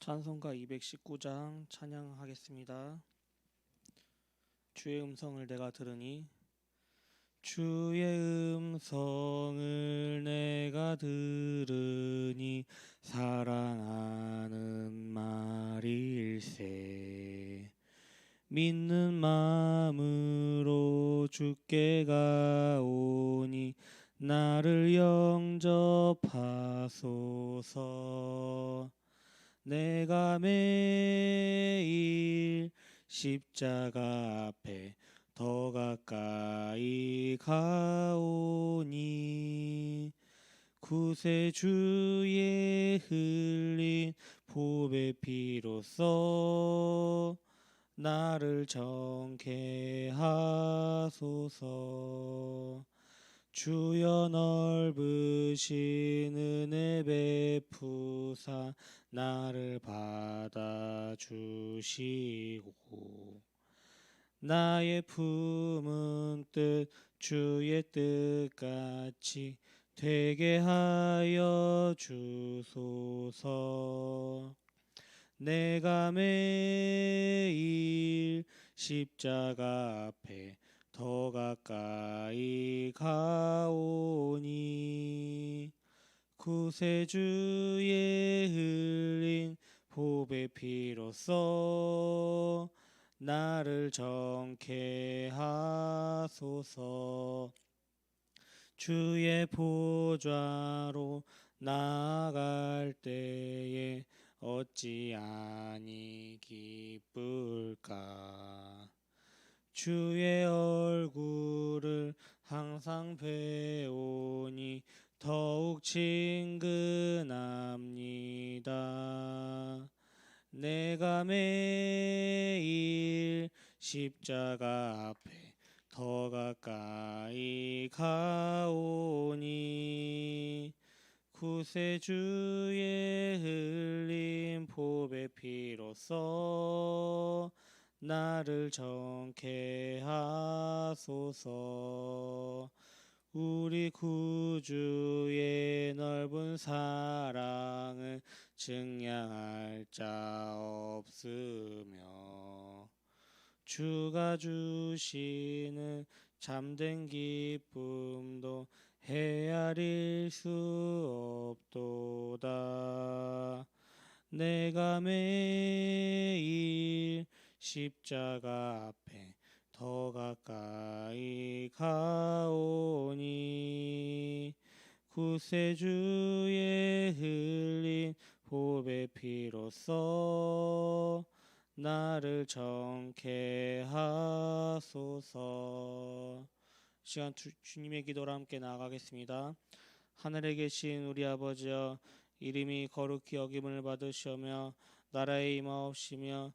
찬송가 219장 찬양하겠습니다. 주의 음성을 내가 들으니 주의 음성을 내가 들으니 사랑하는 말일세 믿는 마음으로 주께 가오니 나를 영접하소서 내가 매일 십자가 앞에 더 가까이 가오니 구세주의 흘린 보배 피로써 나를 정케 하소서 주여 넓으신 은혜 베푸사 나를 받아주시고 나의 품은 뜻 주의 뜻같이 되게 하여 주소서. 내가 매일 십자가 앞에 더 가까이 가오니 구세주의 흘린 보배 피로써 나를 정케 하소서. 주의 보좌로 나아갈 때에 어찌 아니 기쁠까? 주의 얼굴을 항상 배우니 더욱 친근합니다. 내가 매일 십자가 앞에 더 가까이 가오니 구세주의 흘린 보배 피로써 나를 정케 하소서. 우리 구주의 넓은 사랑을 증량할 자 없으며 주가 주시는 잠든 기쁨도 헤아릴 수 없도다. 내가 매일 십자가 앞에 더 가까이 가오니 구세주의 흘린 보배 피로써 나를 정케 하소서. 시간 주, 주님의 기도로 함께 나아가겠습니다. 하늘에 계신 우리 아버지여 이름이 거룩히 여김을 받으시며 나라의 임하옵시며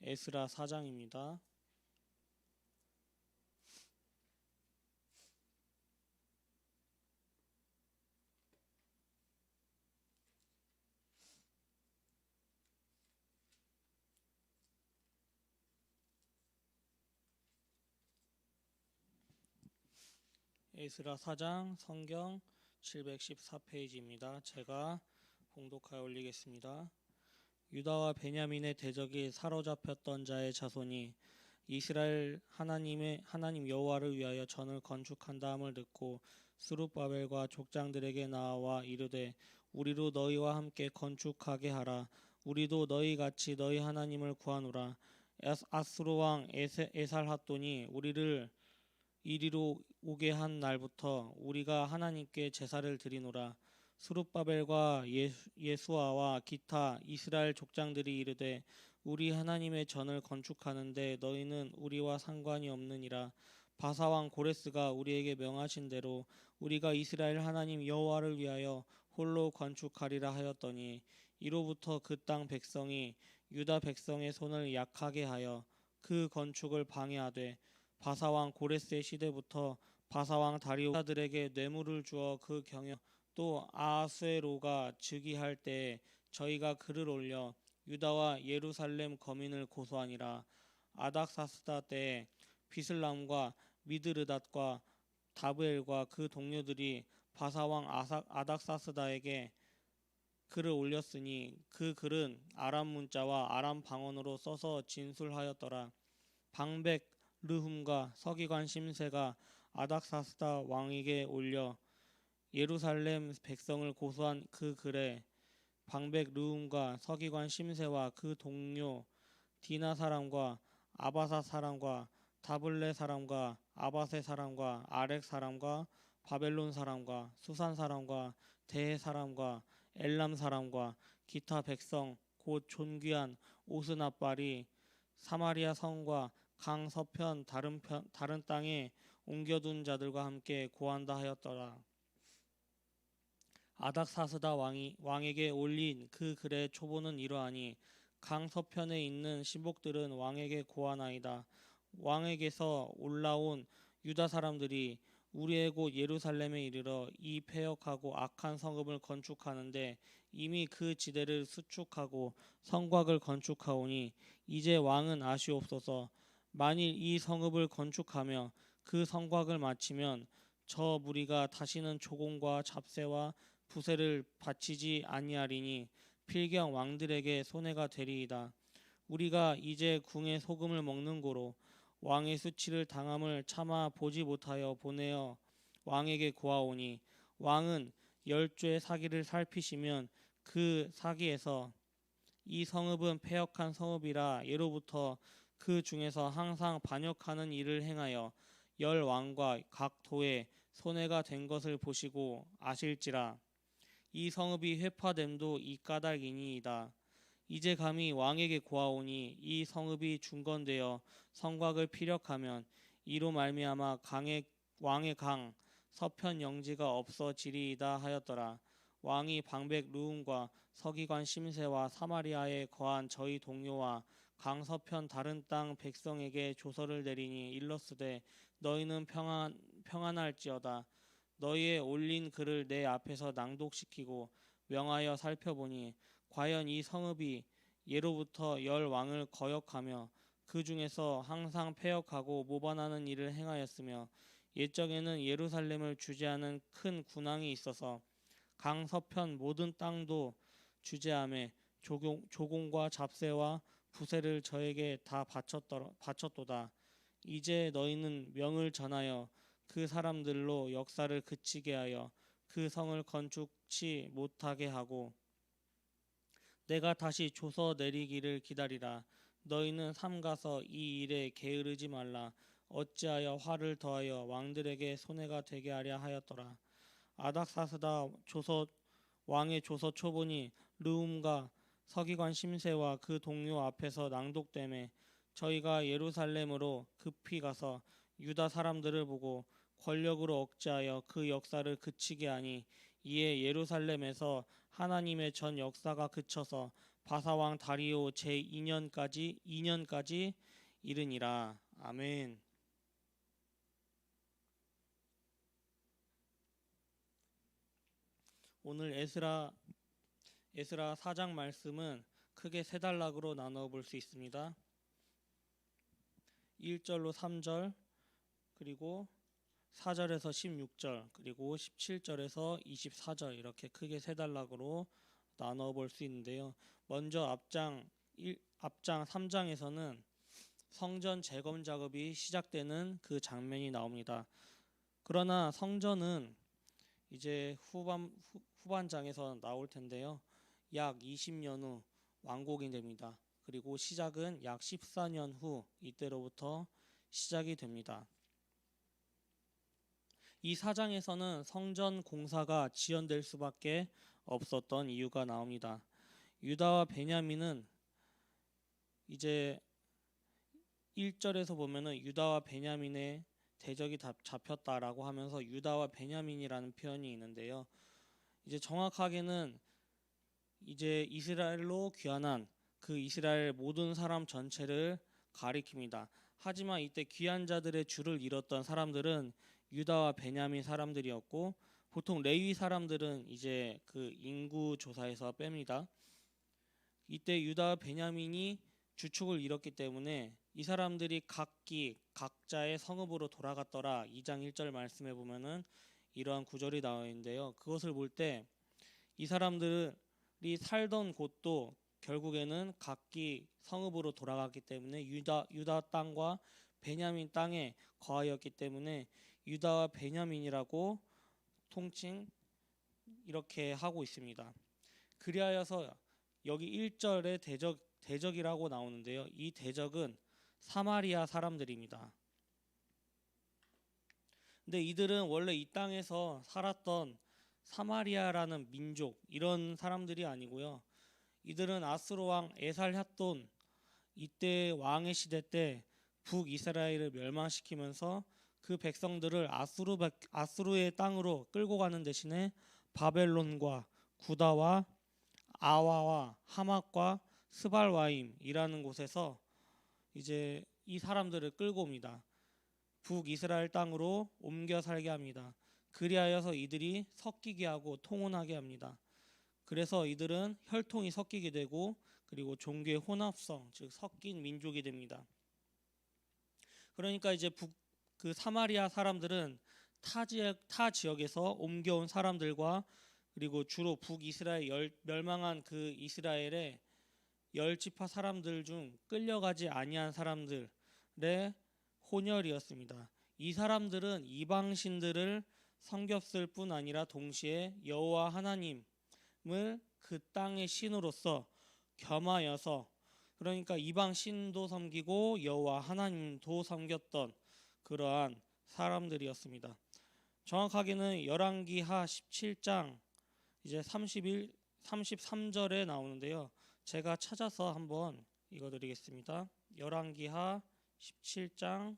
에스라 4장입니다. 에스라 4장 성경 714페이지입니다. 제가 봉독하여 올리겠습니다. 유다와 베냐민의 대적이 사로잡혔던 자의 자손이 이스라엘 하나님의 하나님 여호와를 위하여 전을 건축한다 함을 듣고 스룹바벨과 족장들에게 나와 이르되 우리로 너희와 함께 건축하게 하라. 우리도 너희 같이 너희 하나님을 구하노라. 아스- 아스로 왕 에살핫돈이 우리를 이리로 오게 한 날부터 우리가 하나님께 제사를 드리노라 수룹바벨과 예수- 예수 아와 기타 이스라엘 족장들이 이르되 우리 하나님의 전을 건축하는데 너희는 우리와 상관이 없느니라. 바사왕 고레스가 우리에게 명하신 대로 우리가 이스라엘 하나님 여호와를 위하여 홀로 건축하리라 하였더니 이로부터 그 땅 백성이 유다 백성의 손을 약하게 하여 그 건축을 방해하되 바사왕 고레스의 시대부터 바사왕 다리오사들에게 뇌물을 주어 그 경영 또 아하스에로가 즉위할 때에 저희가 글을 올려 유다와 예루살렘 거민을 고소하니라 아닥사스다 때에 비슬람과 미드르닷과 다브엘과 그 동료들이 바사왕 아닥사스다에게 글을 올렸으니 그 글은 아람 문자와 아람 방언으로 써서 진술하였더라. 방백 르훔과 서기관 심세가 아닥사스다 왕에게 올려 예루살렘 백성을 고소한 그 글에 방백 르훔과 서기관 심세와 그 동료 디나 사람과 아바사 사람과 다블레 사람과 아바세 사람과 아렉 사람과 바벨론 사람과 수산 사람과 대 사람과 엘람 사람과 기타 백성 곧 존귀한 오스나발이 사마리아 성과 강 서편 다른 편 다른 땅에 옮겨둔 자들과 함께 고한다 하였더라. 아닥사스다 왕이 왕에게 올린 그 글의 초보는 이러하니 강 서편에 있는 신복들은 왕에게 고하나이다. 왕에게서 올라온 유다 사람들이 우리의 곳 예루살렘에 이르러 이 폐역하고 악한 성읍을 건축하는데 이미 그 지대를 수축하고 성곽을 건축하오니 이제 왕은 아시옵소서 만일 이 성읍을 건축하며 그 성곽을 마치면 저 무리가 다시는 조공과 잡새와 부세를 바치지 아니하리니 필경 왕들에게 손해가 되리이다. 우리가 이제 궁의 소금을 먹는 고로 왕의 수치를 당함을 참아 보지 못하여 보내어 왕에게 고하오니 왕은 열조의 사기를 살피시면 그 사기에서 이 성읍은 폐역한 성읍이라 예로부터 그 중에서 항상 반역하는 일을 행하여 열 왕과 각 도에 손해가 된 것을 보시고 아실지라 이 성읍이 회파됨도 이 까닭이니이다. 이제 감히 왕에게 고하오니 이 성읍이 중건되어 성곽을 피력하면 이로 말미암아 강의 왕의 강 서편 영지가 없어지리이다 하였더라. 왕이 방백 루움과 서기관 심세와 사마리아에 거한 저희 동료와 강 서편 다른 땅 백성에게 조서를 내리니 일러스되 너희는 평안 평안할지어다. 너희의 올린 글을 내 앞에서 낭독시키고 명하여 살펴보니 과연 이 성읍이 예로부터 열 왕을 거역하며 그 중에서 항상 폐역하고 모반하는 일을 행하였으며 옛적에는 예루살렘을 주재하는 큰 군왕이 있어서 강 서편 모든 땅도 주재함에 조공, 조공과 잡새와 부세를 저에게 다 바쳤더, 바쳤도다. 이제 너희는 명을 전하여 그 사람들로 역사를 그치게 하여 그 성을 건축치 못하게 하고 내가 다시 조서 내리기를 기다리라. 너희는 삼가서 이 일에 게으르지 말라. 어찌하여 화를 더하여 왕들에게 손해가 되게 하려 하였더라. 아닥사스다 조서 왕의 조서 초본이 르움과 서기관 심세와 그 동료 앞에서 낭독됨에 저희가 예루살렘으로 급히 가서 유다 사람들을 보고 권력으로 억제하여 그 역사를 그치게 하니 이에 예루살렘에서 하나님의 전 역사가 그쳐서 바사왕 다리오 제 2년까지 2년까지 이르니라. 아멘. 오늘 에스라 에스라 4장 말씀은 크게 세 단락으로 나누어 볼수 있습니다. 1절로 3절 그리고 4절에서 16절 그리고 17절에서 24절 이렇게 크게 세 단락으로 나눠 볼 수 있는데요. 먼저 앞장 1, 앞장 3장에서는 성전 재검 작업이 시작되는 그 장면이 나옵니다. 그러나 성전은 이제 후반 후, 후반장에서 나올 텐데요. 약 20년 후 완공이 됩니다. 그리고 시작은 약 14년 후 이때로부터 시작이 됩니다. 이 사장에서는 성전 공사가 지연될 수밖에 없었던 이유가 나옵니다. 유다와 베냐민은 이제 1절에서 보면은 유다와 베냐민의 대적이 잡혔다라고 하면서 유다와 베냐민이라는 표현이 있는데요. 이제 정확하게는 이제 이스라엘로 귀환한 그 이스라엘 모든 사람 전체를 가리킵니다. 하지만 이때 귀한 자들의 줄을 잃었던 사람들은 유다와 베냐민 사람들이었고 보통 레위 사람들은 이제 그 인구 조사에서 뺍니다. 이때 유다와 베냐민이 주축을 잃었기 때문에 이 사람들이 각기 각자의 성읍으로 돌아갔더라. 2장 1절 말씀해 보면은 이러한 구절이 나와 있는데요. 그것을 볼 때 이 사람들이 살던 곳도 결국에는 각기 성읍으로 돌아갔기 때문에 유다 유다 땅과 베냐민 땅에 거하였기 때문에 유다와 베냐민이라고 통칭 이렇게 하고 있습니다. 그리하여서 여기 1절에 대적 대적이라고 나오는데요. 이 대적은 사마리아 사람들입니다. 근데 이들은 원래 이 땅에서 살았던 사마리아라는 민족 이런 사람들이 아니고요. 이들은 아스로 왕 에살 핫돈 이때 왕의 시대 때 북이스라엘을 멸망시키면서 그 백성들을 아수르 아수르의 땅으로 끌고 가는 대신에 바벨론과 구다와 아와와 하맛과 스발와임이라는 곳에서 이제 이 사람들을 끌고 옵니다. 북이스라엘 땅으로 옮겨 살게 합니다. 그리하여서 이들이 섞이게 하고 통혼하게 합니다. 그래서 이들은 혈통이 섞이게 되고 그리고 종교의 혼합성 즉 섞인 민족이 됩니다. 그러니까 이제 북 그 사마리아 사람들은 타 지역 타 지역에서 옮겨온 사람들과 그리고 주로 북이스라엘 열, 멸망한 그 이스라엘의 열 지파 사람들 중 끌려가지 아니한 사람들의 혼혈이었습니다. 이 사람들은 이방 신들을 섬겼을 뿐 아니라 동시에 여호와 하나님을 그 땅의 신으로서 겸하여서 그러니까 이방 신도 섬기고 여호와 하나님도 섬겼던 그러한 사람들이었습니다. 정확하게는 열왕기하 17장 이제 31 33절에 나오는데요. 제가 찾아서 한번 읽어 드리겠습니다. 열왕기하 17장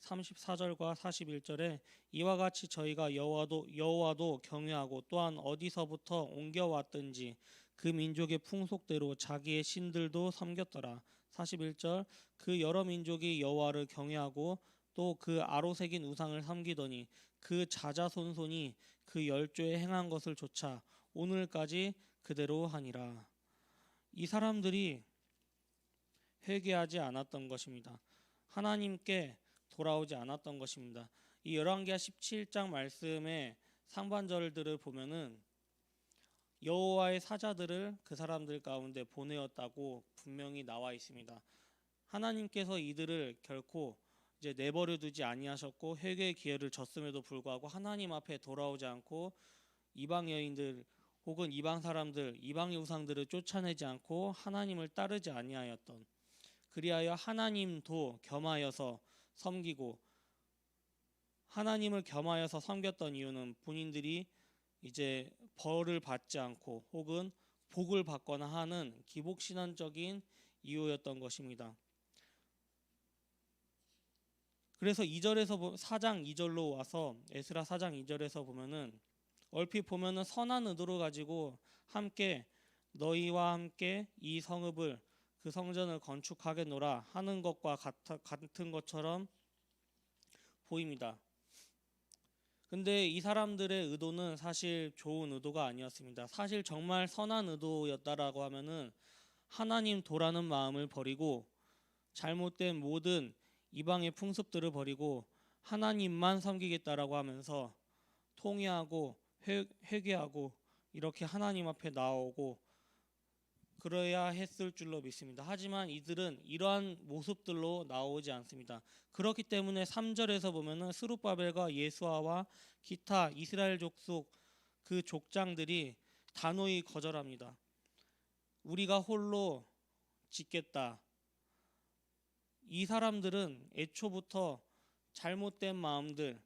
34절과 41절에 이와 같이 저희가 여호와도 여호와도 경외하고 또한 어디서부터 옮겨왔든지 그 민족의 풍속대로 자기의 신들도 섬겼더라. 41절 그 여러 민족이 여호와를 경외하고 또 그 아로새긴 우상을 섬기더니 그 자자손손이 그 열조에 행한 것을 조차 오늘까지 그대로 하니라. 이 사람들이 회개하지 않았던 것입니다. 하나님께 돌아오지 않았던 것입니다. 이 열왕기하 17장 말씀의 상반절들을 보면은 여호와의 사자들을 그 사람들 가운데 보내었다고 분명히 나와 있습니다. 하나님께서 이들을 결코 이제 내버려 두지 아니하셨고 회개의 기회를 줬음에도 불구하고 하나님 앞에 돌아오지 않고 이방 여인들 혹은 이방 사람들 이방의 우상들을 쫓아내지 않고 하나님을 따르지 아니하였던 그리하여 하나님도 겸하여서 섬기고 하나님을 겸하여서 섬겼던 이유는 본인들이 이제 벌을 받지 않고 혹은 복을 받거나 하는 기복 신앙적인 이유였던 것입니다. 그래서 2절에서 4장 2절로 와서 에스라 4장 2절에서 보면은 얼핏 보면은 선한 의도를 가지고 함께 너희와 함께 이 성읍을 그 성전을 건축하겠노라 하는 것과 같은 것처럼 보입니다. 근데 이 사람들의 의도는 사실 좋은 의도가 아니었습니다. 사실 정말 선한 의도였다라고 하면은 하나님 도라는 마음을 버리고 잘못된 모든 이방의 풍습들을 버리고 하나님만 섬기겠다라고 하면서 통회하고 회개하고 이렇게 하나님 앞에 나오고 그래야 했을 줄로 믿습니다. 하지만 이들은 이러한 모습들로 나오지 않습니다. 그렇기 때문에 3절에서 보면은 스룹바벨과 예수아와 기타 이스라엘 족속 그 족장들이 단호히 거절합니다. 우리가 홀로 짓겠다. 이 사람들은 애초부터 잘못된 마음들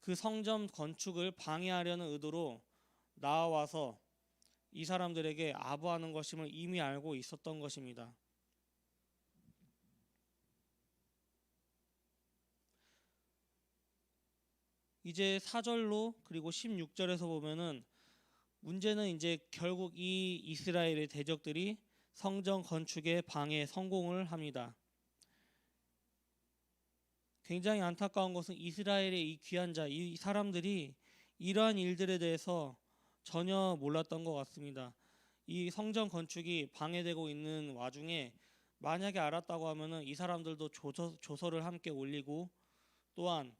그 성전 건축을 방해하려는 의도로 나와서 이 사람들에게 아부하는 것임을 이미 알고 있었던 것입니다. 이제 4절로 그리고 16절에서 보면은 문제는 이제 결국 이 이스라엘의 대적들이 성전 건축에 방해 성공을 합니다. 굉장히 안타까운 것은 이스라엘의 이 귀한 자, 이 사람들이 이러한 일들에 대해서 전혀 몰랐던 것 같습니다. 이 성전 건축이 방해되고 있는 와중에 만약에 알았다고 하면은 이 사람들도 조서, 조서를 함께 올리고 또한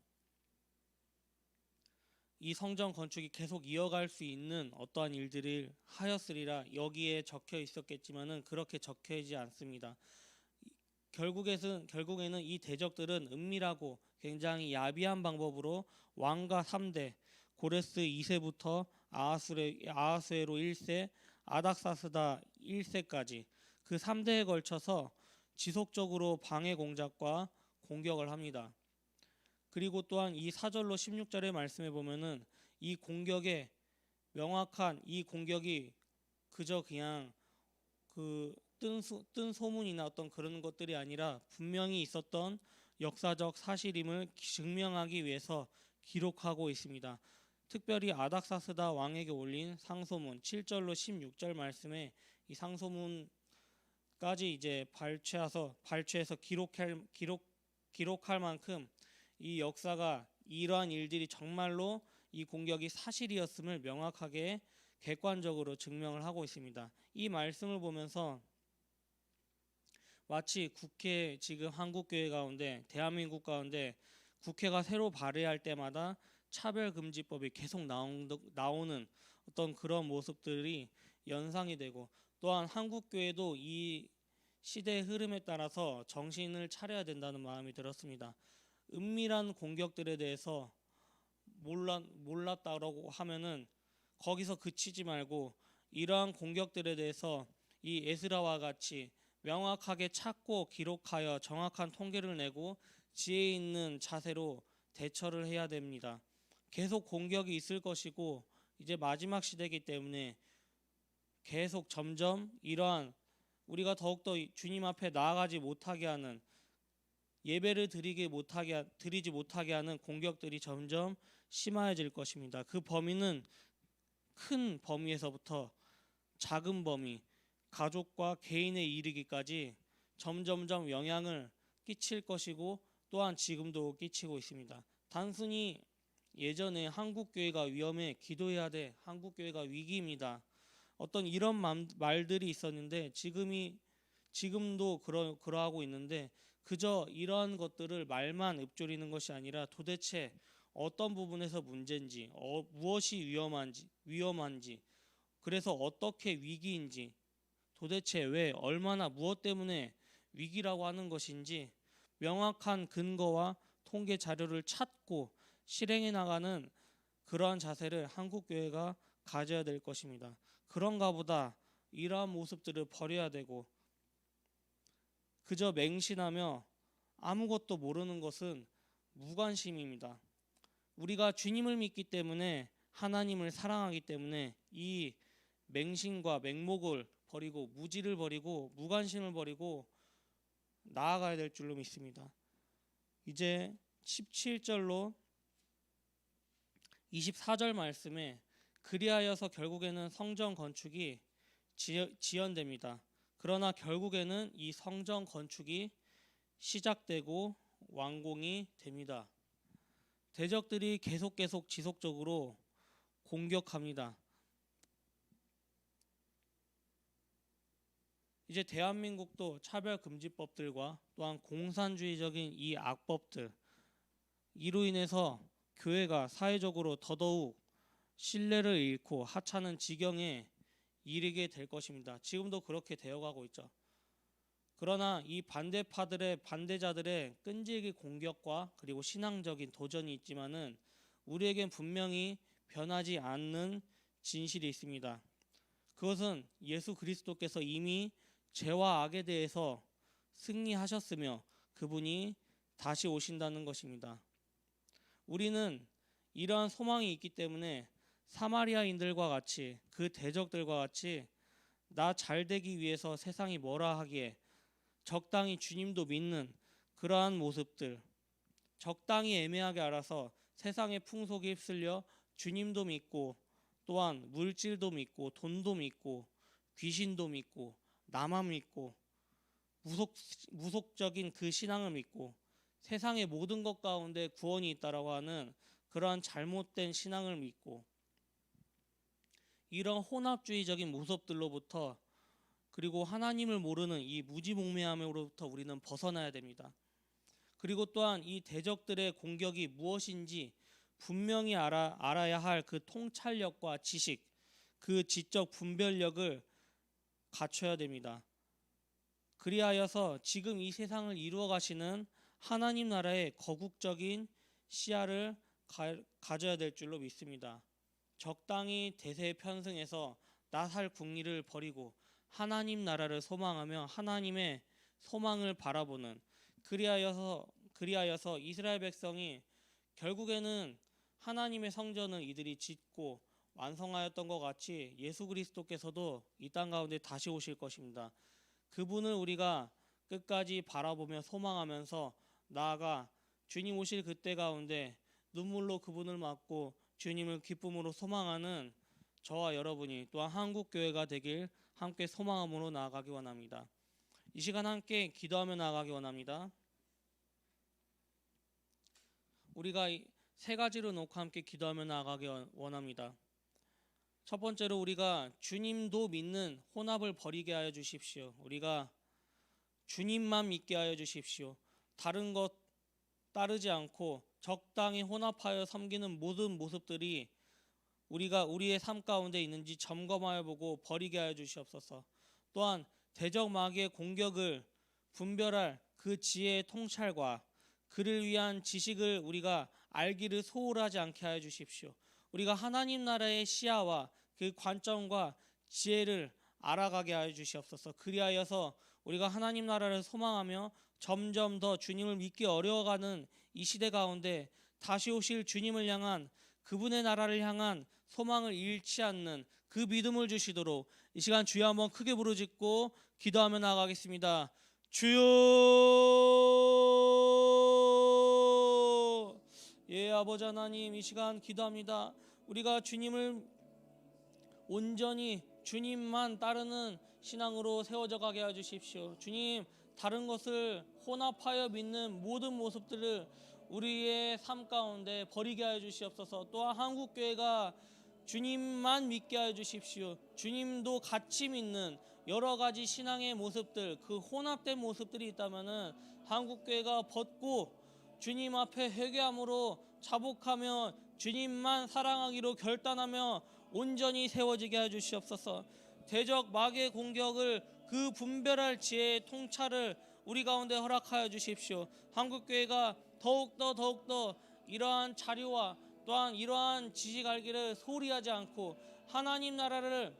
이 성전 건축이 계속 이어갈 수 있는 어떠한 일들을 하였으리라 여기에 적혀 있었겠지만은 그렇게 적혀 있지 않습니다. 결국에는 결국에는 이 대적들은 은밀하고 굉장히 야비한 방법으로 왕가 3대 고레스 2세부터 아하수레, 아하수에로 1세, 아닥사스다 1세까지 그 3대에 걸쳐서 지속적으로 방해 공작과 공격을 합니다. 그리고 또한 이 사절로 16절의 말씀에 보면은 이 공격에 명확한 이 공격이 그저 그냥 그뜬뜬 소문이나 어떤 그런 것들이 아니라 분명히 있었던 역사적 사실임을 증명하기 위해서 기록하고 있습니다. 특별히 아닥사스다 왕에게 올린 상소문 7절로 16절 말씀에 이 상소문까지 이제 발췌해서 발췌해서 기록할 기록 기록할 만큼 이 역사가 이러한 일들이 정말로 이 공격이 사실이었음을 명확하게 객관적으로 증명을 하고 있습니다. 이 말씀을 보면서 마치 국회 지금 한국 교회 가운데 대한민국 가운데 국회가 새로 발의할 때마다 차별금지법이 계속 나오는 어떤 그런 모습들이 연상이 되고 또한 한국 교회도 이 시대의 흐름에 따라서 정신을 차려야 된다는 마음이 들었습니다. 은밀한 공격들에 대해서 몰랐 몰랐다라고 하면은 거기서 그치지 말고 이러한 공격들에 대해서 이 에스라와 같이 명확하게 찾고 기록하여 정확한 통계를 내고 지혜 있는 자세로 대처를 해야 됩니다. 계속 공격이 있을 것이고 이제 마지막 시대이기 때문에 계속 점점 이러한 우리가 더욱더 주님 앞에 나아가지 못하게 하는 예배를 드리기 못하게 드리지 못하게 하는 공격들이 점점 심화해질 것입니다. 그 범위는 큰 범위에서부터 작은 범위, 가족과 개인에 이르기까지 점점점 영향을 끼칠 것이고 또한 지금도 끼치고 있습니다. 단순히 예전에 한국 교회가 위험해 기도해야 돼 한국 교회가 위기입니다. 어떤 이런 말들이 있었는데 지금이 지금도 그러 그러하고 있는데 그저 이러한 것들을 말만 읊조리는 것이 아니라 도대체 어떤 부분에서 문제인지 어, 무엇이 위험한지 위험한지 그래서 어떻게 위기인지 도대체 왜 얼마나 무엇 때문에 위기라고 하는 것인지 명확한 근거와 통계 자료를 찾고 실행해 나가는 그러한 자세를 한국 교회가 가져야 될 것입니다. 그런가 보다 이러한 모습들을 버려야 되고 그저 맹신하며 아무것도 모르는 것은 무관심입니다. 우리가 주님을 믿기 때문에 하나님을 사랑하기 때문에 이 맹신과 맹목을 버리고 무지를 버리고 무관심을 버리고 나아가야 될 줄로 믿습니다. 이제 17절로 24절 말씀에 그리하여서 결국에는 성전 건축이 지연됩니다. 그러나 결국에는 이 성전 건축이 시작되고 완공이 됩니다. 대적들이 계속 계속 지속적으로 공격합니다. 이제 대한민국도 차별금지법들과 또한 공산주의적인 이 악법들 이로 인해서 교회가 사회적으로 더더욱 신뢰를 잃고 하찮은 지경에 이르게 될 것입니다. 지금도 그렇게 되어가고 있죠. 그러나 이 반대파들의 반대자들의 끈질기 공격과 그리고 신앙적인 도전이 있지만은 우리에겐 분명히 변하지 않는 진실이 있습니다. 그것은 예수 그리스도께서 이미 죄와 악에 대해서 승리하셨으며 그분이 다시 오신다는 것입니다. 우리는 이러한 소망이 있기 때문에 사마리아인들과 같이 그 대적들과 같이 나 잘 되기 위해서 세상이 뭐라 하기에 적당히 주님도 믿는 그러한 모습들 적당히 애매하게 알아서 세상의 풍속에 휩쓸려 주님도 믿고 또한 물질도 믿고 돈도 믿고 귀신도 믿고 나만 믿고 무속 무속적인 그 신앙을 믿고 세상의 모든 것 가운데 구원이 있다라고 하는 그러한 잘못된 신앙을 믿고 이런 혼합주의적인 모습들로부터 그리고 하나님을 모르는 이 무지몽매함으로부터 우리는 벗어나야 됩니다. 그리고 또한 이 대적들의 공격이 무엇인지 분명히 알아, 알아야 할 그 통찰력과 지식, 그 지적 분별력을 갖춰야 됩니다. 그리하여서 지금 이 세상을 이루어 가시는 하나님 나라의 거국적인 시야를 가, 가져야 될 줄로 믿습니다. 적당히 대세 편승해서 나살 궁리를 버리고 하나님 나라를 소망하며 하나님의 소망을 바라보는 그리하여서 그리하여서 이스라엘 백성이 결국에는 하나님의 성전을 이들이 짓고 완성하였던 것 같이 예수 그리스도께서도 이 땅 가운데 다시 오실 것입니다. 그분을 우리가 끝까지 바라보며 소망하면서 나아가 주님 오실 그때 가운데 눈물로 그분을 맞고 주님을 기쁨으로 소망하는 저와 여러분이 또한 한국 교회가 되길 함께 소망함으로 나아가기 원합니다. 이 시간 함께 기도하며 나아가기 원합니다. 우리가 이세 가지로 놓고 함께 기도하며 나아가기 원- 원합니다. 첫 번째로 우리가 주님도 믿는 혼합을 버리게 하여 주십시오. 우리가 주님만 믿게 하여 주십시오. 다른 것 따르지 않고 적당히 혼합하여 섬기는 모든 모습들이 우리가 우리의 삶 가운데 있는지 점검하여 보고 버리게 하여 주시옵소서. 또한 대적 마귀의 공격을 분별할 그 지혜의 통찰과 그를 위한 지식을 우리가 알기를 소홀하지 않게 하여 주십시오. 우리가 하나님 나라의 시야와 그 관점과 지혜를 알아가게 하여 주시옵소서. 그리하여서 우리가 하나님 나라를 소망하며 점점 더 주님을 믿기 어려워가는 이 시대 가운데 다시 오실 주님을 향한 그분의 나라를 향한 소망을 잃지 않는 그 믿음을 주시도록 이 시간 주여 한번 크게 부르짖고 기도하며 나가겠습니다. 주여 예 아버지 하나님 이 시간 기도합니다. 우리가 주님을 온전히 주님만 따르는 신앙으로 세워져 가게 해 주십시오. 주님 다른 것을 혼합하여 믿는 모든 모습들을 우리의 삶 가운데 버리게 하여 주시옵소서. 또한 한국 교회가 주님만 믿게 하여 주십시오. 주님도 같이 믿는 여러 가지 신앙의 모습들, 그 혼합된 모습들이 있다면은 한국 교회가 벗고 주님 앞에 회개함으로 자복하며 주님만 사랑하기로 결단하며 온전히 세워지게 해 주시옵소서. 대적 마귀의 공격을 그 분별할 지혜의 통찰을 우리 가운데 허락하여 주십시오. 한국 교회가 더욱더 더욱더 이러한 자료와 또한 이러한 지식 알기를 소홀히하지 않고 하나님 나라를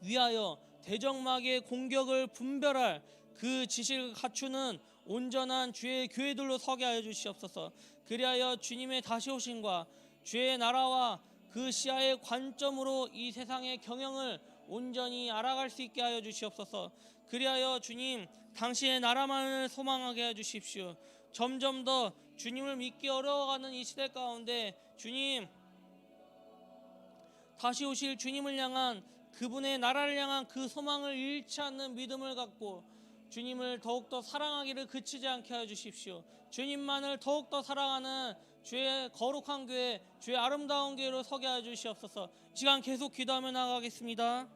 위하여 대적 마귀의 공격을 분별할 그 지식을 갖추는 온전한 주의 교회들로 서게 하여 주시옵소서. 그리하여 주님의 다시 오심과 주의 나라와 그 시야의 관점으로 이 세상의 경영을 온전히 알아갈 수 있게 하여 주시옵소서. 그리하여 주님 당신의 나라만을 소망하게 해 주십시오. 점점 더 주님을 믿기 어려워가는 이 시대 가운데 주님 다시 오실 주님을 향한 그분의 나라를 향한 그 소망을 잃지 않는 믿음을 갖고 주님을 더욱더 사랑하기를 그치지 않게 하여 주십시오. 주님만을 더욱더 사랑하는 주의 거룩한 교회, 주의 아름다운 교회로 서게 하여 주시옵소서. 이 시간 계속 기도하며 나가겠습니다.